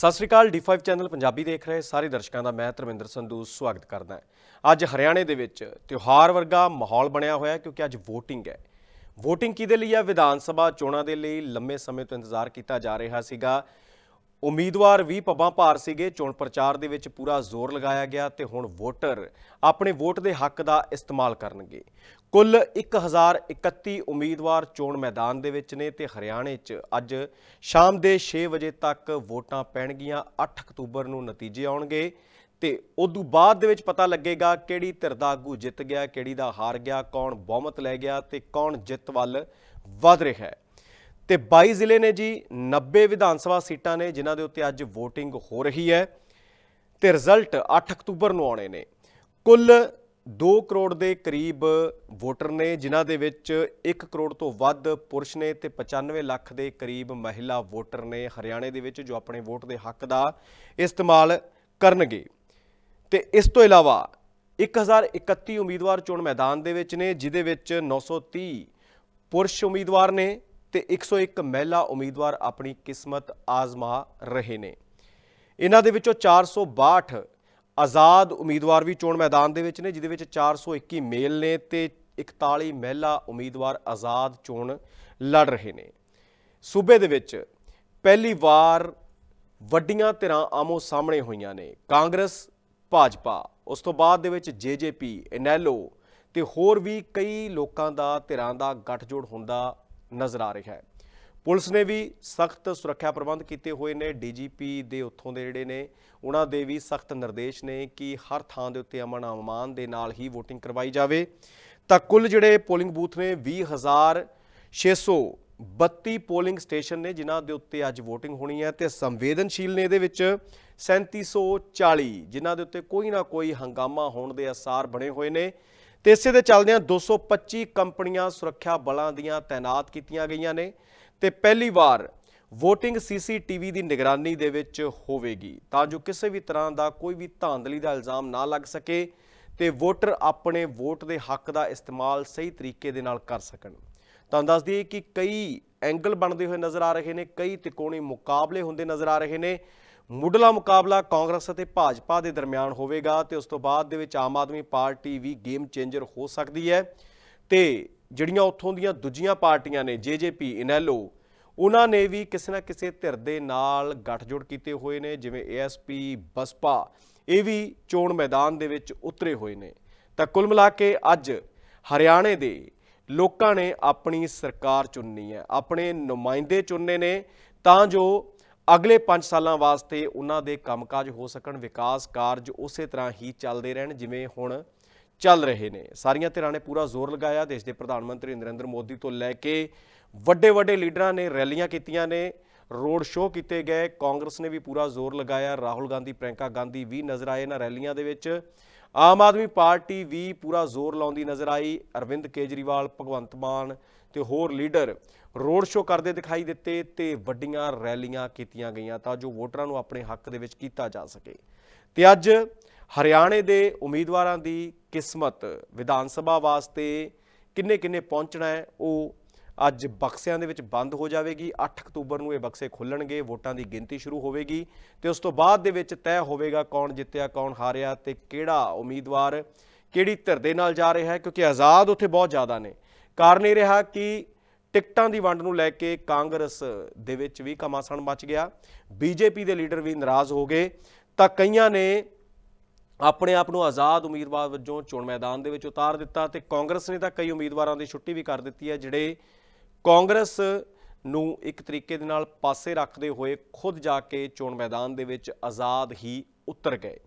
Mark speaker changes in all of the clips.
Speaker 1: ਸਤਿ ਸ੍ਰੀ ਅਕਾਲ D5 channel Punjabi ਦੇਖ ਰਹੇ ਸਾਰੇ ਦਰਸ਼ਕਾਂ ਦਾ, ਮੈਂ ਧਰਮਿੰਦਰ ਸੰਧੂ ਸਵਾਗਤ ਕਰਦਾ ਹਾਂ। ਅੱਜ ਹਰਿਆਣੇ ਦੇ ਵਿੱਚ ਤਿਉਹਾਰ ਵਰਗਾ ਮਾਹੌਲ ਬਣਿਆ ਹੋਇਆ ਹੈ ਕਿਉਂਕਿ ਅੱਜ VOTING ਹੈ। VOTING ਕਿਹਦੇ ਲਈ ਹੈ ਵਿਧਾਨ ਸਭਾ ਚੋਣਾਂ ਦੇ ਲਈ ਲੰਮੇ ਸਮੇਂ ਤੋਂ ਇੰਤਜ਼ਾਰ ਕੀਤਾ ਜਾ ਰਿਹਾ ਸੀਗਾ। ਉਮੀਦਵਾਰ ਵੀ ਪੱਬਾਂ ਭਾਰ ਸੀਗੇ। ਚੋਣ ਪ੍ਰਚਾਰ ਦੇ ਵਿੱਚ ਪੂਰਾ ਜ਼ੋਰ ਲਗਾਇਆ ਗਿਆ ਤੇ ਹੁਣ ਵੋਟਰ ਆਪਣੇ ਵੋਟ ਦੇ ਹੱਕ ਦਾ ਇਸਤੇਮਾਲ ਕਰਨਗੇ। ਕੁੱਲ 1031 ਉਮੀਦਵਾਰ ਚੋਣ ਮੈਦਾਨ ਦੇ ਵਿੱਚ ਨੇ ਤੇ ਹਰਿਆਣੇ 'ਚ ਅੱਜ ਸ਼ਾਮ ਦੇ 6 ਵਜੇ ਤੱਕ ਵੋਟਾਂ ਪੈਣਗੀਆਂ। 8 ਅਕਤੂਬਰ ਨੂੰ ਨਤੀਜੇ ਆਉਣਗੇ ਤੇ ਉਦੋਂ ਬਾਅਦ ਦੇ ਵਿੱਚ ਪਤਾ ਲੱਗੇਗਾ ਕਿਹੜੀ ਧਿਰ ਦਾ ਆਗੂ ਜਿੱਤ ਗਿਆ, ਕਿਹੜੀ ਦਾ ਹਾਰ ਗਿਆ, ਕੌਣ ਬਹੁਮਤ ਲੈ ਗਿਆ ਤੇ ਕੌਣ ਜਿੱਤ ਵੱਲ ਵਧ ਰਿਹਾ ਹੈ। ਤੇ 22 ਜ਼ਿਲ੍ਹੇ ਨੇ ਜੀ 90 ਵਿਧਾਨ ਸਭਾ ਸੀਟਾਂ ਨੇ, ਜਿਨ੍ਹਾਂ ਦੇ ਉੱਤੇ ਅੱਜ VOTING ਹੋ ਰਹੀ ਹੈ ਤੇ ਰਿਜ਼ਲਟ 8 ਅਕਤੂਬਰ ਨੂੰ ਆਉਣੇ ਨੇ। ਕੁੱਲ 2 ਕਰੋੜ ਦੇ ਕਰੀਬ ਵੋਟਰ ਨੇ, ਜਿਨ੍ਹਾਂ ਦੇ ਵਿੱਚ 1 ਕਰੋੜ ਤੋਂ ਵੱਧ ਪੁਰਸ਼ ਨੇ ਤੇ 95 ਲੱਖ ਦੇ ਕਰੀਬ ਮਹਿਲਾ ਵੋਟਰ ਨੇ ਹਰਿਆਣੇ ਦੇ ਵਿੱਚ, ਜੋ ਆਪਣੇ ਵੋਟ ਦੇ ਹੱਕ ਦਾ ਇਸਤੇਮਾਲ ਕਰਨਗੇ। ਤੇ ਇਸ ਤੋਂ ਇਲਾਵਾ 1031 ਉਮੀਦਵਾਰ ਚੋਣ ਮੈਦਾਨ ਦੇ ਵਿੱਚ ਨੇ ਜਿਦੇ ਵਿੱਚ 930 ਪੁਰਸ਼ ਉਮੀਦਵਾਰ ਨੇ ਤੇ 101 ਮਹਿਲਾ ਉਮੀਦਵਾਰ ਆਪਣੀ ਕਿਸਮਤ ਆਜ਼ਮਾ ਰਹੇ ਨੇ। ਇਹਨਾਂ ਦੇ ਵਿੱਚੋਂ 462 ਆਜ਼ਾਦ ਉਮੀਦਵਾਰ ਵੀ ਚੋਣ ਮੈਦਾਨ ਦੇ ਵਿੱਚ ਨੇ ਜਿਦੇ ਵਿੱਚ 421 ਮੇਲ ਨੇ ਤੇ 41 ਮਹਿਲਾ ਉਮੀਦਵਾਰ ਆਜ਼ਾਦ ਚੋਣ ਲੜ ਰਹੇ ਨੇ। ਸੂਬੇ ਦੇ ਵਿੱਚ ਪਹਿਲੀ ਵਾਰ ਵੱਡੀਆਂ ਧਿਰਾਂ ਆਮੋ ਸਾਹਮਣੇ ਹੋਈਆਂ ਨੇ, ਕਾਂਗਰਸ, ਭਾਜਪਾ, ਉਸ ਤੋਂ ਬਾਅਦ ਦੇ ਵਿੱਚ ਜੇਜੇਪੀ ਇਨੈਲੋ ਤੇ ਹੋਰ ਵੀ ਕਈ ਲੋਕਾਂ ਦਾ ਧਿਰਾਂ ਦਾ ਗੱਠਜੋੜ ਹੁੰਦਾ ਨਜ਼ਰ ਆ ਰਿਹਾ ਹੈ। ਪੁਲਿਸ ਨੇ ਵੀ ਸਖਤ ਸੁਰੱਖਿਆ ਪ੍ਰਬੰਧ ਕੀਤੇ ਹੋਏ ਨੇ। ਡੀਜੀਪੀ ਦੇ ਉੱਥੋਂ ਦੇ ਜਿਹੜੇ ਨੇ, ਉਹਨਾਂ ਦੇ ਵੀ ਸਖਤ ਨਿਰਦੇਸ਼ ਨੇ ਕਿ ਹਰ ਥਾਂ ਦੇ ਉੱਤੇ ਅਮਨ ਅਮਾਨ ਦੇ ਨਾਲ ਹੀ VOTING ਕਰਵਾਈ ਜਾਵੇ। ਤਾਂ ਕੁੱਲ ਜਿਹੜੇ ਪੋਲਿੰਗ ਬੂਥ ਨੇ 20632 ਪੋਲਿੰਗ ਸਟੇਸ਼ਨ ਨੇ, ਜਿਨ੍ਹਾਂ ਦੇ ਉੱਤੇ ਅੱਜ VOTING ਹੋਣੀ ਹੈ ਤੇ ਸੰਵੇਦਨਸ਼ੀਲ ਨੇ ਇਹਦੇ ਵਿੱਚ 3740 ਜਿਨ੍ਹਾਂ ਦੇ ਉੱਤੇ ਕੋਈ ਨਾ ਕੋਈ ਹੰਗਾਮਾ ਹੋਣ ਦੇ ਅਸਾਰ ਬਣੇ ਹੋਏ ਨੇ। ਤੇ ਇਸੇ ਦੇ ਚੱਲਦਿਆਂ 225 ਕੰਪਨੀਆਂ ਸੁਰੱਖਿਆ ਬਲਾਂ ਦੀਆਂ ਤਾਇਨਾਤ ਕੀਤੀਆਂ ਗਈਆਂ ਨੇ ਤੇ ਪਹਿਲੀ ਵਾਰ VOTING CCTV ਦੀ ਨਿਗਰਾਨੀ ਦੇ ਵਿੱਚ ਹੋਵੇਗੀ। ਤਾਂ ਜੋ ਕਿਸੇ ਵੀ ਤਰ੍ਹਾਂ ਦਾ ਕੋਈ ਵੀ ਧਾਂਦਲੀ ਦਾ ਇਲਜ਼ਾਮ ਨਾ ਲੱਗ ਸਕੇ ਤੇ ਵੋਟਰ ਆਪਣੇ ਵੋਟ ਦੇ ਹੱਕ ਦਾ ਇਸਤੇਮਾਲ ਸਹੀ ਤਰੀਕੇ ਦੇ ਨਾਲ ਕਰ ਸਕਣ। ਤੁਹਾਨੂੰ ਦੱਸ ਦਈਏ ਕਿ ਕਈ ਐਂਗਲ ਬਣਦੇ ਹੋਏ ਨਜ਼ਰ ਆ ਰਹੇ ਨੇ, ਕਈ ਤਿਕੋਣੀ ਮੁਕਾਬਲੇ ਹੁੰਦੇ ਨਜ਼ਰ ਆ ਰਹੇ ਨੇ। ਮੁੱਢਲਾ ਮੁਕਾਬਲਾ ਕਾਂਗਰਸ ਅਤੇ ਭਾਜਪਾ ਦੇ ਦਰਮਿਆਨ ਹੋਵੇਗਾ ਤੇ ਉਸ ਤੋਂ ਬਾਅਦ ਦੇ ਵਿੱਚ ਆਮ ਆਦਮੀ ਪਾਰਟੀ ਵੀ ਗੇਮ ਚੇਂਜਰ ਹੋ ਸਕਦੀ ਹੈ। ਤੇ ਜਿਹੜੀਆਂ ਉੱਥੋਂ ਦੀਆਂ ਦੂਜੀਆਂ ਪਾਰਟੀਆਂ ਨੇ, ਜੇਜੇਪੀ ਇਨੈਲੋ ਉਹਨਾਂ ਨੇ ਵੀ ਕਿਸੇ ਨਾ ਕਿਸੇ ਧਿਰ ਦੇ ਨਾਲ ਗੱਠਜੋੜ ਕੀਤੇ ਹੋਏ ਨੇ, ਜਿਵੇਂ ਏਐਸਪੀ, ਬਸਪਾ, ਇਹ ਵੀ ਚੋਣ ਮੈਦਾਨ ਦੇ ਵਿੱਚ ਉਤਰੇ ਹੋਏ ਨੇ। ਤਾਂ ਕੁੱਲ ਮਿਲਾ ਕੇ ਅੱਜ ਹਰਿਆਣੇ ਦੇ ਲੋਕਾਂ ਨੇ ਆਪਣੀ ਸਰਕਾਰ ਚੁਣਨੀ ਹੈ, ਆਪਣੇ ਨੁਮਾਇੰਦੇ ਚੁਣਨੇ ਨੇ, ਤਾਂ ਜੋ ਅਗਲੇ 5 ਸਾਲਾਂ ਵਾਸਤੇ ਉਹਨਾਂ ਦੇ ਕੰਮਕਾਜ ਹੋ ਸਕਣ, ਵਿਕਾਸ ਕਾਰਜ ਉਸੇ ਤਰ੍ਹਾਂ ਹੀ ਚੱਲਦੇ ਰਹਿਣ ਜਿਵੇਂ ਹੁਣ ਚੱਲ ਰਹੇ ਨੇ। ਸਾਰੀਆਂ ਧਿਰਾਂ ਨੇ ਪੂਰਾ ਜ਼ੋਰ ਲਗਾਇਆ ਦੇਸ਼ ਦੇ ਪ੍ਰਧਾਨ ਮੰਤਰੀ ਨਰਿੰਦਰ ਮੋਦੀ ਤੋਂ ਲੈ ਕੇ ਵੱਡੇ ਵੱਡੇ ਲੀਡਰਾਂ ਨੇ ਰੈਲੀਆਂ ਕੀਤੀਆਂ ਨੇ, ਰੋਡ ਸ਼ੋਅ ਕੀਤੇ ਗਏ, ਕਾਂਗਰਸ ਨੇ ਵੀ ਪੂਰਾ ਜ਼ੋਰ ਲਗਾਇਆ, ਰਾਹੁਲ ਗਾਂਧੀ, ਪ੍ਰਿਯੰਕਾ ਗਾਂਧੀ ਵੀ ਨਜ਼ਰ ਆਏ ਨਾ ਰੈਲੀਆਂ ਦੇ ਵਿੱਚ। ਆਮ ਆਦਮੀ ਪਾਰਟੀ ਵੀ ਪੂਰਾ ਜ਼ੋਰ ਲਾਉਂਦੀ ਨਜ਼ਰ ਆਈ। ਅਰਵਿੰਦ ਕੇਜਰੀਵਾਲ, ਭਗਵੰਤ ਮਾਨ ਤੇ ਹੋਰ ਲੀਡਰ ਰੋਡ ਸ਼ੋਅ ਕਰਦੇ ਦਿਖਾਈ ਦਿੱਤੇ ਤੇ ਵੱਡੀਆਂ ਰੈਲੀਆਂ ਕੀਤੀਆਂ ਗਈਆਂ ਤਾਂ ਜੋ ਵੋਟਰਾਂ ਨੂੰ ਆਪਣੇ ਹੱਕ ਦੇ ਵਿੱਚ ਕੀਤਾ ਜਾ ਸਕੇ। ਤੇ ਅੱਜ ਹਰਿਆਣੇ ਦੇ ਉਮੀਦਵਾਰਾਂ ਦੀ ਕਿਸਮਤ ਵਿਧਾਨ ਸਭਾ ਵਾਸਤੇ ਕਿੰਨੇ ਕਿੰਨੇ ਪਹੁੰਚਣਾ ਹੈ, ਉਹ ਅੱਜ ਬਕਸਿਆਂ ਦੇ ਵਿੱਚ ਬੰਦ ਹੋ ਜਾਵੇਗੀ। 8 ਅਕਤੂਬਰ ਨੂੰ ਇਹ ਬਕਸੇ ਖੁੱਲਣਗੇ, ਵੋਟਾਂ ਦੀ ਗਿਣਤੀ ਸ਼ੁਰੂ ਹੋਵੇਗੀ। ਤੇ ਉਸ ਤੋਂ ਬਾਅਦ ਦੇ ਵਿੱਚ ਤੈਅ ਹੋਵੇਗਾ ਕੌਣ ਜਿੱਤਿਆ, ਕੌਣ ਹਾਰਿਆ ਤੇ ਕਿਹੜਾ ਉਮੀਦਵਾਰ ਕਿਹੜੀ ਧਿਰ ਦੇ ਨਾਲ ਜਾ ਰਿਹਾ ਹੈ, ਕਿਉਂਕਿ ਆਜ਼ਾਦ ਉੱਥੇ ਬਹੁਤ ਜ਼ਿਆਦਾ ਨੇ। ਕਾਰਨ ਇਹ ਰਿਹਾ ਕਿ ਟਿਕਟਾਂ ਦੀ ਵੰਡ ਨੂੰ ਲੈ ਕੇ ਕਾਂਗਰਸ ਦੇ ਵਿੱਚ ਵੀ ਕਮਾਸਣ ਮਚ ਗਿਆ। ਬੀਜੇਪੀ ਦੇ ਲੀਡਰ ਵੀ ਨਾਰਾਜ਼ ਹੋ ਗਏ। ਤਾਂ ਕਈਆਂ ਨੇ ਆਪਣੇ ਆਪ ਨੂੰ ਆਜ਼ਾਦ ਉਮੀਦਵਾਰ ਵਜੋਂ ਚੋਣ ਮੈਦਾਨ ਦੇ ਵਿੱਚ ਉਤਾਰ ਦਿੱਤਾ ਤੇ ਕਾਂਗਰਸ ਨੇ ਤਾਂ ਕਈ ਉਮੀਦਵਾਰਾਂ ਦੀ ਛੁੱਟੀ ਵੀ ਕਰ ਦਿੱਤੀ ਹੈ, ਜਿਹੜੇ ਕਾਂਗਰਸ ਨੂੰ ਇੱਕ ਤਰੀਕੇ ਦੇ ਨਾਲ ਪਾਸੇ ਰੱਖਦੇ ਹੋਏ ਖੁਦ ਜਾ ਕੇ ਚੋਣ ਮੈਦਾਨ ਦੇ ਵਿੱਚ ਆਜ਼ਾਦ ਹੀ ਉਤਰ ਗਏ।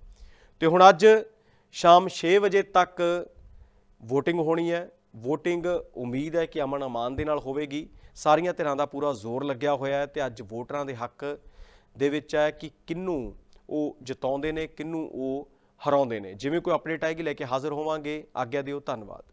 Speaker 1: ਤੇ ਹੁਣ ਅੱਜ ਸ਼ਾਮ 6 ਵਜੇ ਤੱਕ VOTING ਹੋਣੀ ਹੈ। VOTING ਉਮੀਦ ਹੈ ਕਿ ਅਮਨ ਅਮਾਨ ਦੇ ਨਾਲ ਹੋਵੇਗੀ। ਸਾਰੀਆਂ ਧਿਰਾਂ ਦਾ ਪੂਰਾ ਜ਼ੋਰ ਲੱਗਿਆ ਹੋਇਆ ਹੈ ਤੇ ਅੱਜ ਵੋਟਰਾਂ ਦੇ ਹੱਕ ਦੇ ਵਿੱਚ ਹੈ ਕਿ ਕਿੰਨੂੰ ਉਹ ਜਿਤਾਉਂਦੇ ਨੇ ਕਿੰਨੂੰ ਉਹ ਹਰਾਉਂਦੇ ਨੇ। ਜਿਵੇਂ ਕੋਈ ਅਪਡੇਟ ਆਏਗੀ ਲੈ ਕੇ ਹਾਜ਼ਰ ਹੋਵਾਂਗੇ। ਆਗਿਆ ਦਿਓ, ਧੰਨਵਾਦ।